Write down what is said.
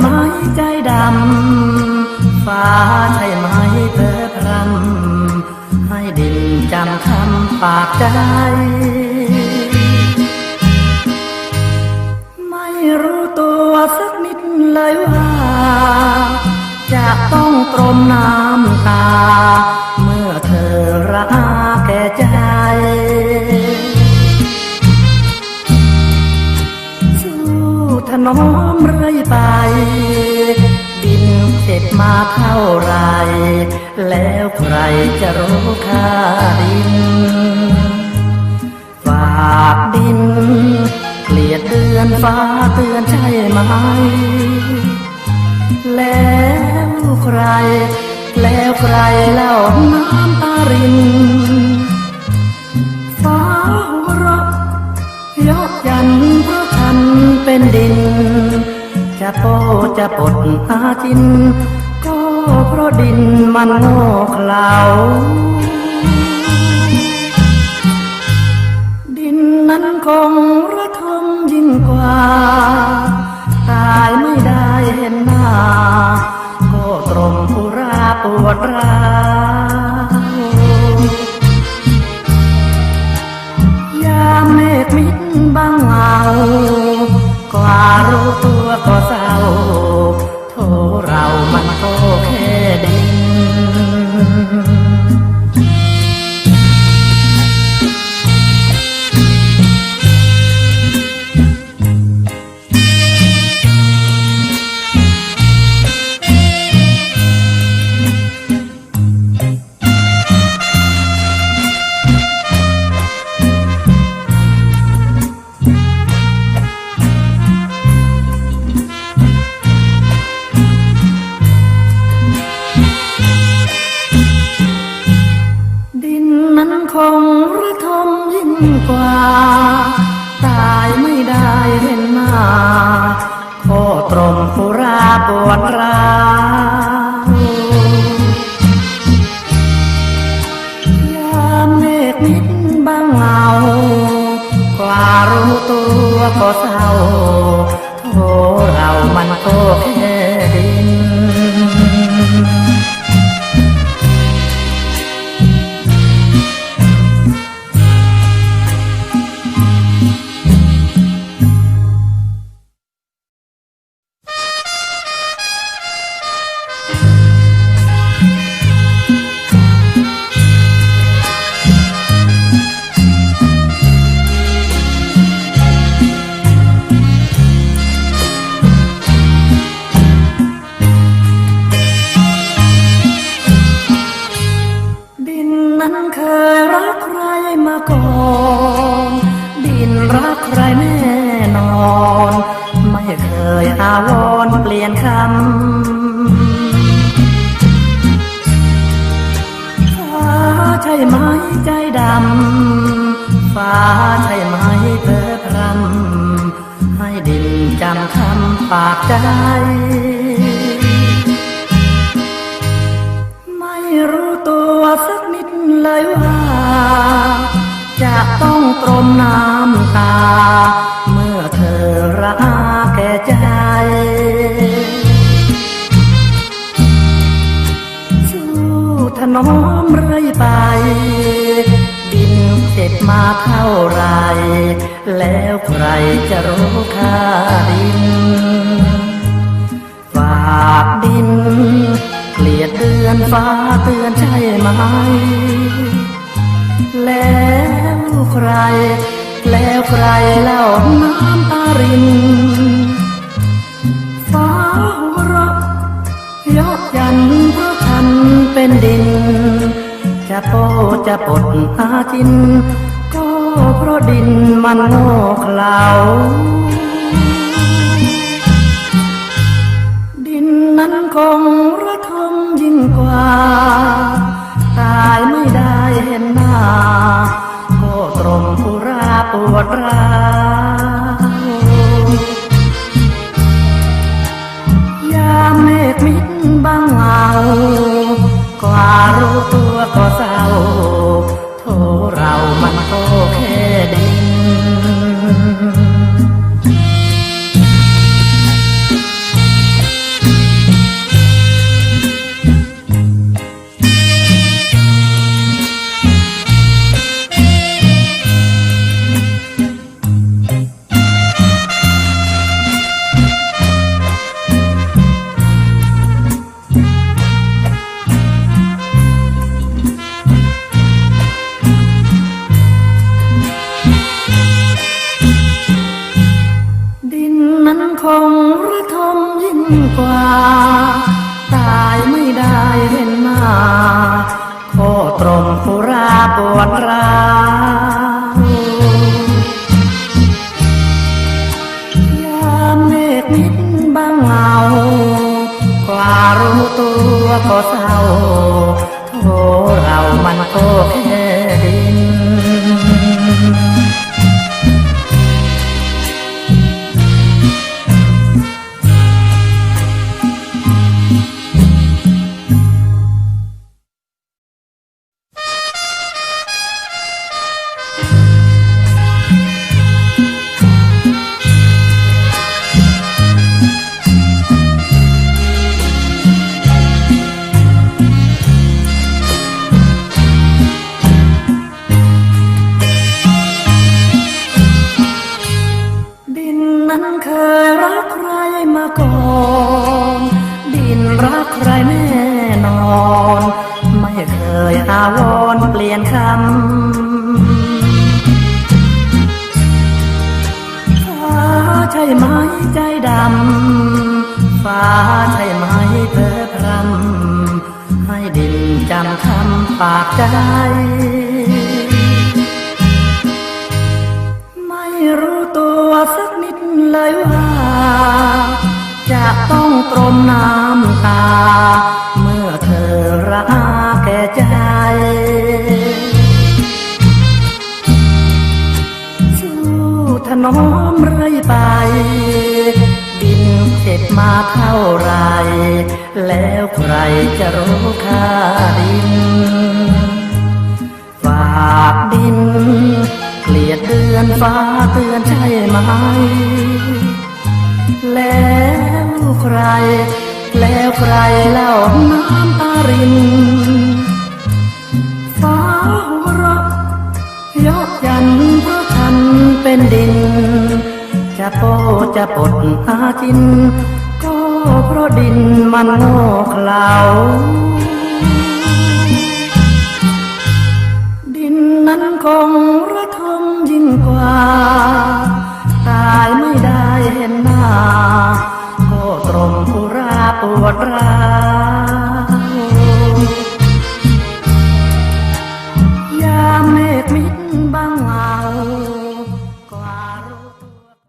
ไหมใจดำ ฟ้าใช่ไหมเธอพรำให้ดินจำคำปากใจ ไม่รู้ตัวสักนิดเลยว่า จะต้องตรมน้ำตา อมเรื่อยไปดินเจ็บมาเท่าไร แล้วใครจะรู้ค่าดิน ฝากดิน เกลียดเดือนฟ้าเตือนใช่ไหม แล้วใคร แล้วใครเล่าน้ำตาริน เป็นดิน จะโปจะปดหาจิน ก็เพราะดินมันโง่เขลาดินนั้นคงระทมยิ่งกว่า ตายไม่ได้เห็นหน้า ก็ตรมผู้ราปวดร้า ทมยิ่งกว่า ตายไม่ได้เห็นหน้าโคตรมผู้ราปวดร้าวยามเมฆมิดบังเงากว่ารู้ตัวก็เศร้าโทเรามันก็แค่ อาวรเปลี่ยนคำฟ้าใช่ไหมใจดำฟ้าใช่ไหมเธอพรำให้ดินจำคำปากใจไม่รู้ตัวสักนิดเลยว่า จะต้องตรมนา นอมเรื่อยไปดินเจ็บมาเท่าไร แล้วใครจะรู้ค่าดิน ฝากดิน เกลียดเดือนฟ้าเตือนใช่ไหม แล้วใคร แล้วใครเล่าน้ำตาริน เป็นดิน จะโปจะปดอาจิน ก็เพราะดินมันโง่เขลาดินนั้นคงระทมยิ่งกว่า ตายไม่ได้เห็น คงระทมยิ่งกว่า ตายไม่ได้เห็นหน้าโคตรมปุราปวดร้าวยามเมฆมิดบางเงากว่ารู้ตัวก็เศร้าโทเรามันก็แค่ จำคำปากใจ ไม่รู้ตัวสักนิดเลยว่า จะต้องตรมน้ำตา เมื่อเธอรักแก่ใจสู้ถนอมเรื่อยไป ดินเจ็บมาเท่าไร แล้วใครจะรู้ค่าดิน ฝากดิน เกลียดเดือนฟ้าเตือนใช่ไหม แล้วใคร แล้วใครเล่าน้ำตาริน ฟ้าหัวเราะยกยันเพราะฉันเป็นดิน จะโปจะปดหาจิน เพราะดินมันโง่เหลาดินนั้นคงระทมยิ่งกว่า ตายไม่ได้เห็นหน้าก็ตรงปุราปวดร้า